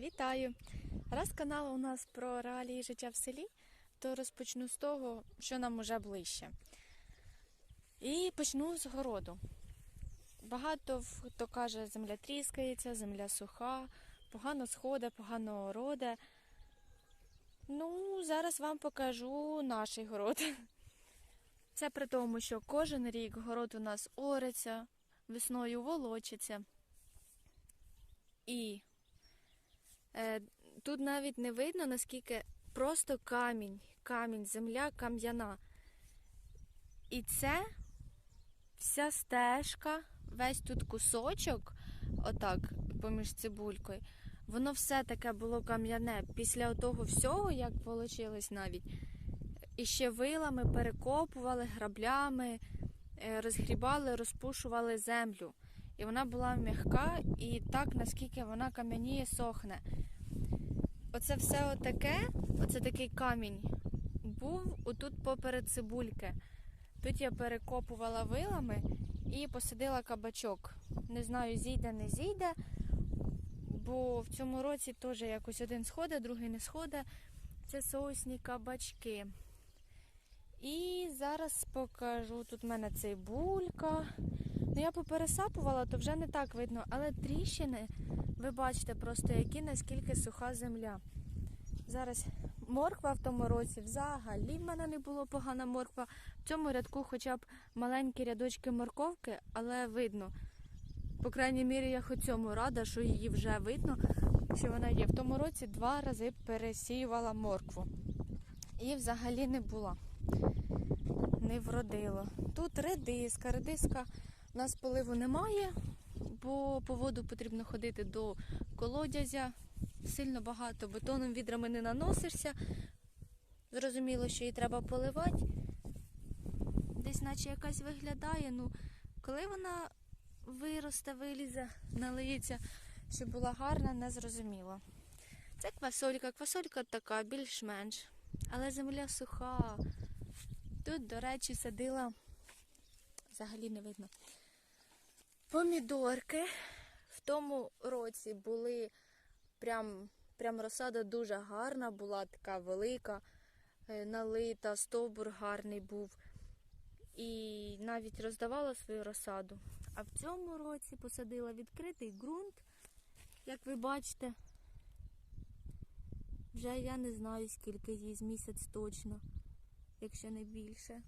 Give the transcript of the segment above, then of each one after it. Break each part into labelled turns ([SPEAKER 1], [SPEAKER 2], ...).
[SPEAKER 1] Вітаю! Раз канал у нас про реалії життя в селі, то розпочну з того, що нам уже ближче. І почну з городу. Багато хто каже, земля тріскається, земля суха, погано сходить, погано роде. Ну, зараз вам покажу наш город. Це при тому, що кожен рік город у нас ориться, весною волочиться. І Тут навіть не видно, наскільки просто камінь, камінь, земля кам'яна. І це вся стежка, весь тут кусочок, отак, поміж цибулькою, воно все таке було кам'яне. Після того всього, як волочилось навіть, і ще вилами перекопували, граблями, е, розгрібали, розпушували землю. І вона була м'яка, і так, наскільки вона кам'яніє, сохне. Оце все отаке, оце такий камінь, був отут поперед цибульки. Тут я перекопувала вилами і посадила кабачок. Не знаю, зійде, не зійде, бо в цьому році теж якось один сходить, другий не сходить. Це соусні кабачки. І зараз покажу. Тут в мене цибулька. Ну, я попересапувала, то вже не так видно, але тріщини, ви бачите просто, які наскільки суха земля. Зараз морква в тому році взагалі в мене не було погана морква. В цьому рядку хоча б маленькі рядочки морковки, але видно. По крайній мірі, я хоч цьому рада, що її вже видно, що вона є. В тому році два рази пересіювала моркву. І взагалі не була. Не вродило. Тут редиска. Редиска у нас поливу немає, бо по воду потрібно ходити до колодязя. Сильно багато бетоном відрами не наносишся. Зрозуміло, що її треба поливати. Десь наче якась виглядає. Ну, коли вона виросте, вилізе, налиється, щоб була гарна, не зрозуміло. Це квасолька. Квасолька така, більш-менш. Але земля суха. Тут, до речі, садила, взагалі не видно. Помідорки в тому році були прям, прям розсада дуже гарна, була така велика, е, налита, стовбур гарний був. І навіть роздавала свою розсаду. А в цьому році посадила відкритий ґрунт, як ви бачите. Вже я не знаю, скільки їй з місяць точно, якщо не більше.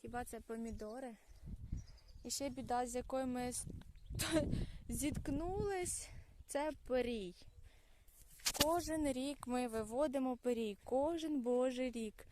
[SPEAKER 1] Хіба це помідори? І ще біда, з якою ми зіткнулись, це пирій. Кожен рік ми виводимо пирій, кожен божий рік.